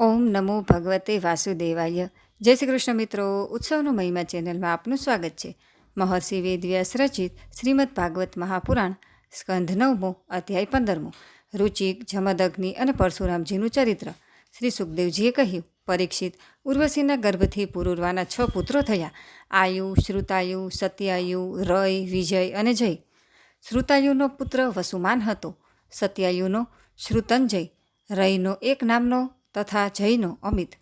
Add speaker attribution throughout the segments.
Speaker 1: ઓમ નમો ભગવતે વાસુદેવાય. જય શ્રી કૃષ્ણ મિત્રો, ઉત્સવનો મહિમા ચેનલમાં આપનું સ્વાગત છે. મહર્ષિ વેદવ્યાસ રચિત શ્રીમદ ભાગવત મહાપુરાણ સ્કંધ નવમો અધ્યાય પંદરમો. રુચિક જમદગ્નિ અને પરશુરામજીનું ચરિત્ર. શ્રી સુખદેવજીએ કહ્યું, પરીક્ષિત, ઉર્વશીના ગર્ભથી પુરુરવાના છ પુત્રો થયા. આયુ, શ્રુતાયુ, સત્યાયુ, રય, વિજય અને જય. શ્રુતાયુનો પુત્ર વસુમાન હતો. સત્યાયુનો શ્રુતંજય. રયનો એક નામનો તથા જયનો અમિત,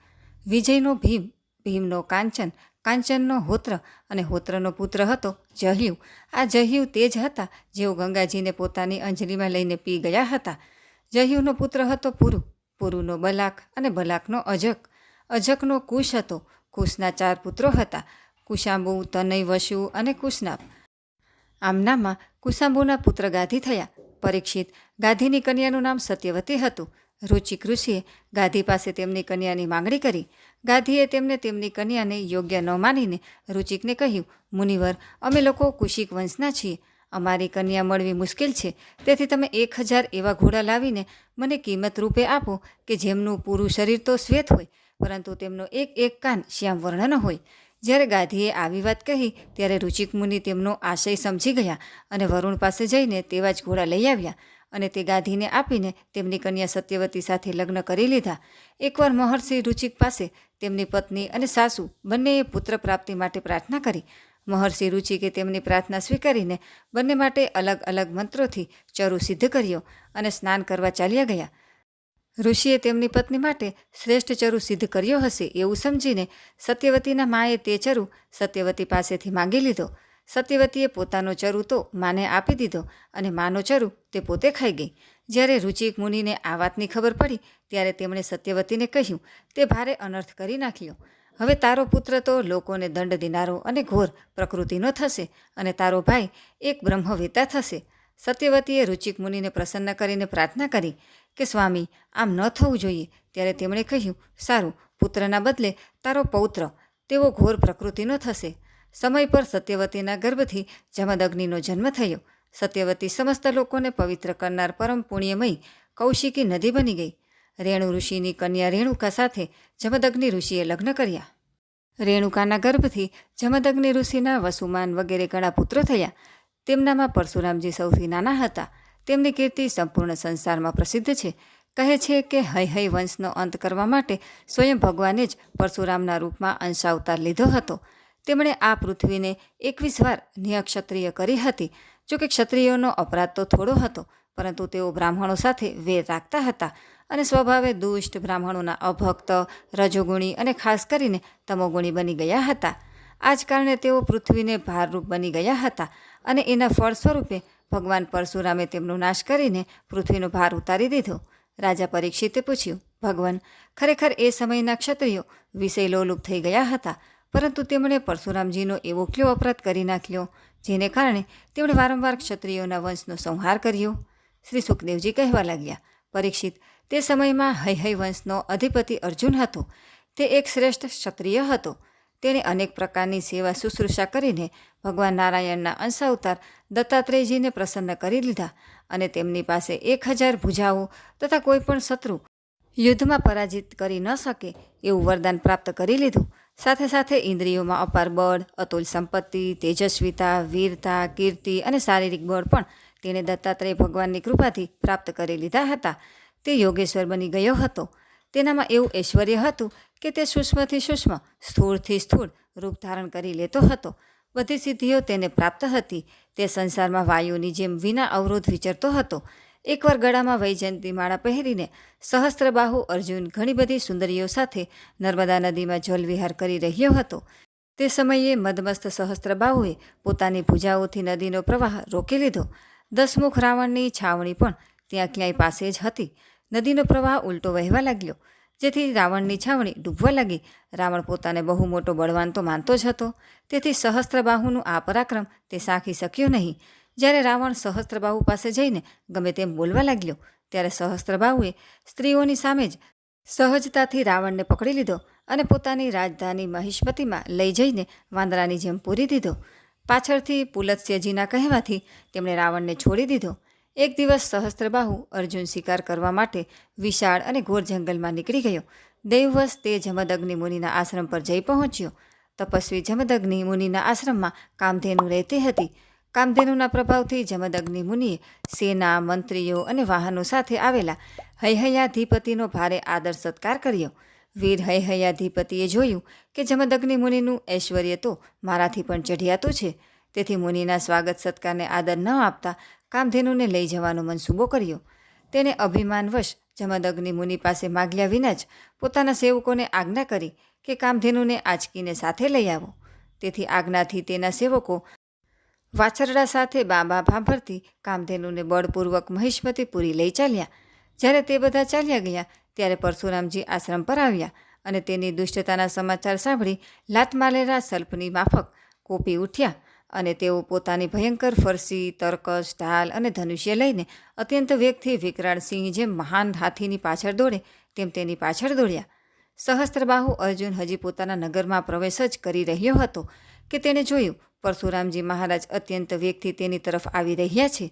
Speaker 1: વિજયનો ભીમ, ભીમનો કાંચન, કાંચનનો હોત્ર અને હોત્રનો પુત્ર હતો જહ્યુ. આ જહ્યુ તે જ હતા જેઓ ગંગાજીને પોતાની અંજલીમાં લઈને પી ગયા હતા. જહ્યુનો પુત્ર હતો પુરુ, પુરુનો બલાક અને બલાકનો અજક. અજકનો કુશ હતો, કુશના ચાર પુત્રો હતા, કુશાંબુ, તનય, વશુ અને કુશનાપ આમનામાં કુશાંબુના પુત્ર ગાધી થયા. પરીક્ષિત ગાધીની કન્યાનું નામ સત્યવતી હતું. રુચિક ઋષિએ ગાંધી પાસે તેમની કન્યાની માંગણી કરી. ગાંધીએ તેમને તેમની કન્યાને યોગ્ય ન માનીને રુચિકને કહ્યું, મુનિવર, અમે લોકો કુશિક વંશના છીએ. અમારી કન્યા મળવી મુશ્કેલ છે. તેથી તમે એક હજાર એવા ઘોડા લાવીને મને કિંમત રૂપે આપો કે જેમનું પૂરું શરીર તો શ્વેત હોય, પરંતુ તેમનો એક એક કાન શ્યામ વર્ણનો હોય. જ્યારે ગાંધીએ આવી વાત કહી, ત્યારે રુચિક મુનિ તેમનો આશય સમજી ગયા અને વરુણ પાસે જઈને તેવા જ ઘોડા લઈ આવ્યા. અને તે ગાંધીને આપીને તેમની કન્યા સત્યવતી સાથે લગ્ન કરી લીધા. એકવાર મહર્ષિ રુચિક પાસે તેમની પત્ની અને સાસુ બંનેએ પુત્ર પ્રાપ્તિ માટે પ્રાર્થના કરી. મહર્ષિ રુચિકે તેમની પ્રાર્થના સ્વીકારીને બંને માટે અલગ અલગ મંત્રોથી ચરુ સિદ્ધ કર્યો અને સ્નાન કરવા ચાલ્યા ગયા. ઋષિએ તેમની પત્ની માટે શ્રેષ્ઠ ચરુ સિદ્ધ કર્યો હશે એવું સમજીને સત્યવતીના માએ તે ચરુ સત્યવતી પાસેથી માંગી લીધો. સત્યવતીએ પોતાનો ચરુ તો માને આપી દીધો અને માનો ચરુ તે પોતે ખાઈ ગઈ. જ્યારે રુચિક મુનિને આ વાતની ખબર પડી, ત્યારે તેમણે સત્યવતીને કહ્યું, તે ભારે અનર્થ કરી નાખ્યો. હવે તારો પુત્ર તો લોકોને દંડ દેનારો અને ઘોર પ્રકૃતિનો થશે અને તારો ભાઈ એક બ્રહ્મવેતા થશે. સત્યવતીએ રુચિક મુનિને પ્રસન્ન કરીને પ્રાર્થના કરી કે, સ્વામી, આમ ન થવું જોઈએ. ત્યારે તેમણે કહ્યું, સારું, પુત્રના બદલે તારો પૌત્ર તેવો ઘોર પ્રકૃતિનો થશે. સમય પર સત્યવતીના ગર્ભથી જમદગ્નિનો જન્મ થયો. સત્યવતી સમસ્ત લોકોને પવિત્ર કરનાર પરમ પુણ્યમય કૌશિકી નદી બની ગઈ. રેણુ ઋષિની કન્યા રેણુકા સાથે જમદગ્નિ ઋષિએ લગ્ન કર્યા. રેણુકાના ગર્ભથી જમદગ્નિ ઋષિના વસુમાન વગેરે ઘણા પુત્રો થયા. તેમનામાં પરશુરામજી સૌથી નાના હતા. તેમની કીર્તિ સંપૂર્ણ સંસારમાં પ્રસિદ્ધ છે. કહે છે કે હૈ હૈ વંશનો અંત કરવા માટે સ્વયં ભગવાને જ પરશુરામના રૂપમાં અંશાવતાર લીધો હતો. તેમણે આ પૃથ્વીને એકવીસ વાર નિયક્ષત્રિય કરી હતી. જોકે ક્ષત્રિયોનો અપરાધ તો થોડો હતો, પરંતુ તેઓ બ્રાહ્મણો સાથે વેર રાખતા હતા અને સ્વભાવે દુષ્ટ બ્રાહ્મણોના અભક્ત, રજોગુણી અને ખાસ કરીને તમોગુણી બની ગયા હતા. આ જ કારણે તેઓ પૃથ્વીને ભારરૂપ બની ગયા હતા અને એના ફળ સ્વરૂપે ભગવાન પરશુરામે તેમનો નાશ કરીને પૃથ્વીનો ભાર ઉતારી દીધો. રાજા પરીક્ષિતે પૂછ્યું, ભગવાન, ખરેખર એ સમયના ક્ષત્રિયો વિષય લોલુપ થઈ ગયા હતા? પરંતુ તેમણે પરશુરામજીનો એવો કયો અપરાધ કરી નાખ્યો, જેને કારણે તેમણે વારંવાર ક્ષત્રિયોના વંશનો સંહાર કર્યો. શ્રી સુખદેવજી કહેવા લાગ્યા, પરીક્ષિત, તે સમયમાં હૈ હૈ વંશનો અધિપતિ અર્જુન હતો. તે એક શ્રેષ્ઠ ક્ષત્રિય હતો. તેણે અનેક પ્રકારની સેવા શુશ્રૂષા કરીને ભગવાન નારાયણના અંશાવતાર દત્તાત્રેયજીને પ્રસન્ન કરી લીધા અને તેમની પાસે એક હજાર ભુજાઓ તથા કોઈ પણ શત્રુ યુદ્ધમાં પરાજિત કરી ન શકે એવું વરદાન પ્રાપ્ત કરી લીધું. સાથે સાથે ઇન્દ્રિયોમાં અપાર બળ, અતુલ સંપત્તિ, તેજસ્વીતા, વીરતા, કીર્તિ અને શારીરિક બળ પણ તેણે દત્તાત્રેય ભગવાનની કૃપાથી પ્રાપ્ત કરી લીધા હતા. તે યોગેશ્વર બની ગયો હતો. તેનામાં એવું ઐશ્વર્ય હતું કે તે સૂક્ષ્મથી સૂક્ષ્મ, સ્થૂળથી સ્થૂળ રૂપ ધારણ કરી લેતો હતો. બધી સિદ્ધિઓ તેને પ્રાપ્ત હતી. તે સંસારમાં વાયુની જેમ વિના અવરોધ વિચરતો હતો. એકવાર ગળામાં વૈજયંતી માળા પહેરીને સહસ્ત્રબાહુ અર્જુન ઘણી બધી સુંદરીઓ સાથે નર્મદા નદીમાં જલવિહાર કરી રહ્યો હતો. તે સમયે મદમસ્ત સહસ્ત્રબાહુએ પોતાની ભૂજાઓથી નદીનો પ્રવાહ રોકી લીધો. દસમુખ રાવણની છાવણી પણ ત્યાં ક્યાંય પાસે જ હતી. નદીનો પ્રવાહ ઉલટો વહેવા લાગ્યો. જેથી રાવણની છાવણી ડૂબવા લાગી. રાવણ પોતાને બહુ મોટો બળવાન તો માનતો જ હતો. તેથી સહસ્ત્રબાહુનું આ પરાક્રમ તે સાંખી શક્યો નહીં. જ્યારે રાવણ સહસ્ત્રબાહુ પાસે જઈને ગમે તેમ બોલવા લાગ્યો, ત્યારે સહસ્ત્રબાહુએ સ્ત્રીઓની સામે જ સહજતાથી રાવણને પકડી લીધો અને પોતાની રાજધાની મહિષ્મતીમાં લઈ જઈને વાંદરાની જેમ પૂરી દીધો. પાછળથી પુલત્સ્યજીના કહેવાથી તેમણે રાવણને છોડી દીધો. એક દિવસ સહસ્ત્રબાહુ અર્જુન શિકાર કરવા માટે વિશાળ અને ઘોર જંગલમાં નીકળી ગયો. દૈવવશ તે જમદગ્નિ મુનિના આશ્રમ પર જઈ પહોંચ્યો. તપસ્વી જમદગ્નિ મુનિના આશ્રમમાં કામધેનુ રહેતી હતી. કામધેનુના પ્રભાવથી જમદગ્નિ મુનિ સેના, મંત્રીઓ અને વાહનો સાથે આવેલા હૈહયાધિપતિનો ભારે આદર સત્કાર કર્યો. વીર હૈહયાધિપતિએ જોયું કે જમદગ્નિ મુનિનું ઐશ્વર્ય તો મારાથી પણ ચઢિયાતું છે. તેથી મુનિના સ્વાગત સત્કારને આદર ન આપતા કામધેનુને લઈ જવાનો મનસૂબો કર્યો. તેણે અભિમાનવશ જમદગ્નિ મુનિ પાસે માગ્યા વિના જ પોતાના સેવકોને આજ્ઞા કરી કે કામધેનુને આંચકીને સાથે લઈ આવો. તેથી આજ્ઞાથી તેના સેવકો વાછરડા સાથે બાબા ભાભરથી કામધેનુને બળપૂર્વક મહિષ્મતીપુરી લઈ ચાલ્યા. જ્યારે તે બધા ચાલ્યા ગયા, ત્યારે પરશુરામજી આશ્રમ પર આવ્યા અને તેની દુષ્ટતાના સમાચાર સાંભળી લાત મારેલા સર્પની માફક કોપી ઉઠ્યા અને તેઓ પોતાની ભયંકર ફરસી તરકસ ઢાલ અને ધનુષ્ય લઈને અત્યંત વેગથી વિકરાળ સિંહ જેમ મહાન હાથીની પાછળ દોડે, તેમ તેની પાછળ દોડ્યા. સહસ્ત્રબાહુ અર્જુન હજી પોતાના નગરમાં પ્રવેશ જ કરી રહ્યો હતો કે તેણે જોયું પરશુરામજી મહારાજ અત્યંત વેગથી તેની તરફ આવી રહ્યા છે.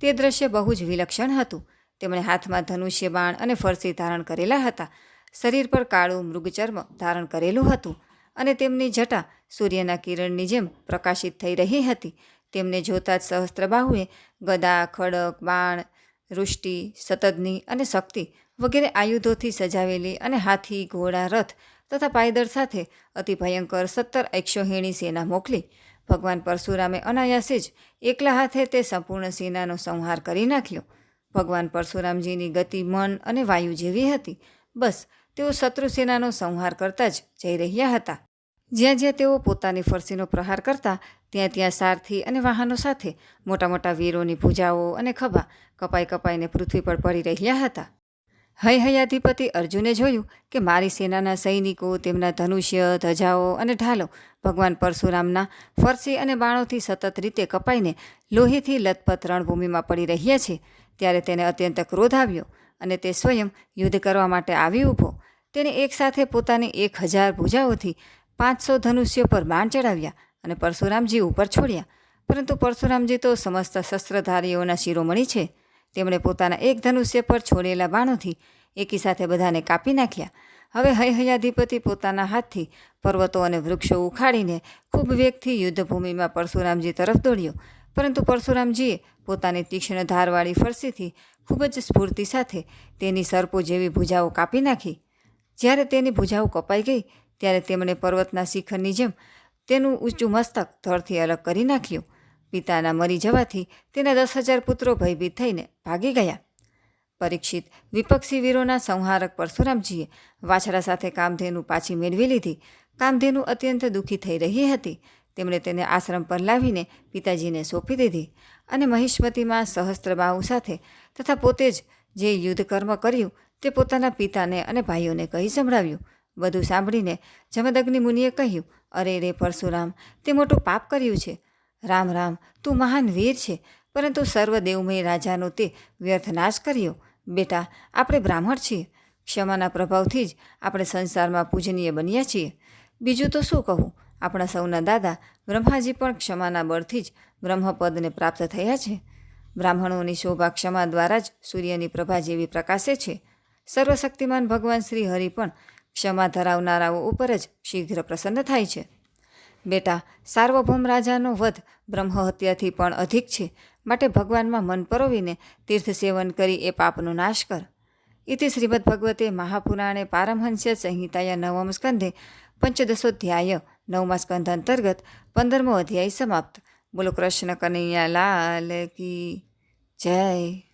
Speaker 1: તે દ્રશ્ય બહુ જ વિલક્ષણ હતું. તેમણે હાથમાં ધનુષ્ય બાણ અને ફરસી ધારણ કરેલા હતા. શરીર પર કાળું મૃગચર્મ ધારણ કરેલું હતું અને તેમની જટા સૂર્યના કિરણની જેમ પ્રકાશિત થઈ રહી હતી. તેમને જોતા જ સહસ્ત્રબાહુએ ગદા, ખડક, બાણ વૃષ્ટિ સતદની અને શક્તિ વગેરે આયુધોથી સજાવેલી અને હાથી, ઘોડા, રથ તથા પાયદળ સાથે અતિ ભયંકર સત્તર એકશોહીણી સેના મોકલી. ભગવાન પરશુરામે અનાયાસે જ એકલા હાથે તે સંપૂર્ણ સેનાનો સંહાર કરી નાખ્યો. ભગવાન પરશુરામજીની ગતિ, મન અને વાયુ જેવી હતી. બસ, તેઓ શત્રુસેનાનો સંહાર કરતા જ જઈ રહ્યા હતા. જ્યાં જ્યાં તેઓ પોતાની ફરસીનો પ્રહાર કરતા, ત્યાં ત્યાં સારથી અને વાહનો સાથે મોટા મોટા વીરોની ભૂજાઓ અને ખભા કપાઈ કપાઈને પૃથ્વી પર પડી રહ્યા હતા. હૈહયાધિપતિ અર્જુને જોયું કે મારી સેનાના સૈનિકો, તેમના ધનુષ્ય, ધજાઓ અને ઢાલો ભગવાન પરશુરામના ફરસી અને બાણોથી સતત રીતે કપાઈને લોહીથી લથપથ રણભૂમિમાં પડી રહ્યા છે. ત્યારે તેને અત્યંત ક્રોધ આવ્યો અને તે સ્વયં યુદ્ધ કરવા માટે આવી ઊભો. તેને એકસાથે પોતાની એક હજાર ભૂજાઓથી પાંચસો ધનુષ્યો પર બાણ ચડાવ્યા અને પરશુરામજી ઉપર છોડ્યા. પરંતુ પરશુરામજી તો સમસ્ત શસ્ત્રધારીઓના શિરોમણી છે. તેમણે પોતાના એક ધનુષ્ય પર છોડેલા બાણોથી એકી સાથે બધાને કાપી નાખ્યા. હવે હૈહયાધિપતિ પોતાના હાથથી પર્વતો અને વૃક્ષો ઉખાડીને ખૂબ વેગથી યુદ્ધભૂમિમાં પરશુરામજી તરફ દોડ્યો. પરંતુ પરશુરામજીએ પોતાની તીક્ષ્ણ ધારવાળી ફરસીથી ખૂબ જ સ્ફૂર્તિ સાથે તેની સર્પો જેવી ભૂજાઓ કાપી નાખી. જ્યારે તેની ભૂજાઓ કપાઈ ગઈ, ત્યારે તેમણે પર્વતના શિખરની જેમ તેનું ઊંચું મસ્તક ધરથી અલગ કરી નાખ્યું. પિતાના મરી જવાથી તેના દસ હજાર પુત્રો ભયભીત થઈને ભાગી ગયા. પરીક્ષિત વિપક્ષી વીરોના સંહારક પરશુરામજીએ વાછડા સાથે કામધેનુ પાછી મેળવી લીધી. કામધેનુ અત્યંત દુઃખી થઈ રહી હતી. તેમણે તેને આશ્રમ પર લાવીને પિતાજીને સોંપી દીધી અને મહિષ્મતીમાં સહસ્ત્રબાહુ સાથે તથા પોતે જ જે યુદ્ધ કર્મ કર્યું તે પોતાના પિતાને અને ભાઈઓને કહી સંભળાવ્યું. બધું સાંભળીને જમદગ્નિ મુનિએ કહ્યું, અરે રે પરશુરામ, તે મોટું પાપ કર્યું છે. રામ રામ, તું મહાન વીર છે, પરંતુ સર્વદેવમય રાજાનો તે વ્યર્થ નાશ કર્યો. બેટા, આપણે બ્રાહ્મણ છીએ. ક્ષમાના પ્રભાવથી જ આપણે સંસારમાં પૂજનીય બન્યા છીએ. બીજું તો શું કહું? આપણા સૌના દાદા બ્રહ્માજી પણ ક્ષમાના બળથી જ બ્રહ્મપદને પ્રાપ્ત થયા છે. બ્રાહ્મણોની શોભા ક્ષમા દ્વારા જ સૂર્યની પ્રભા જેવી પ્રકાશે છે. સર્વશક્તિમાન ભગવાન શ્રી હરિ પણ ક્ષમા ધરાવનારાઓ ઉપર જ શીઘ્ર પ્રસન્ન થાય છે. બેટા, સાર્વભૌમ રાજાનો વધ બ્રહ્મહત્યાથી પણ અધિક છે. માટે ભગવાનમાં મન પરોવીને તીર્થ સેવન કરી એ પાપનો નાશ કર. ઇતિ શ્રીમદ ભગવતે મહાપુરાણે પારમહંસ્ય સંહિતાયા નવમ સ્કંધે પંચદશોધ્યાય નવમા સ્કંધ અંતર્ગત પંદરમો અધ્યાય સમાપ્ત. બોલો કૃષ્ણ કનૈયા લાલ કી જય.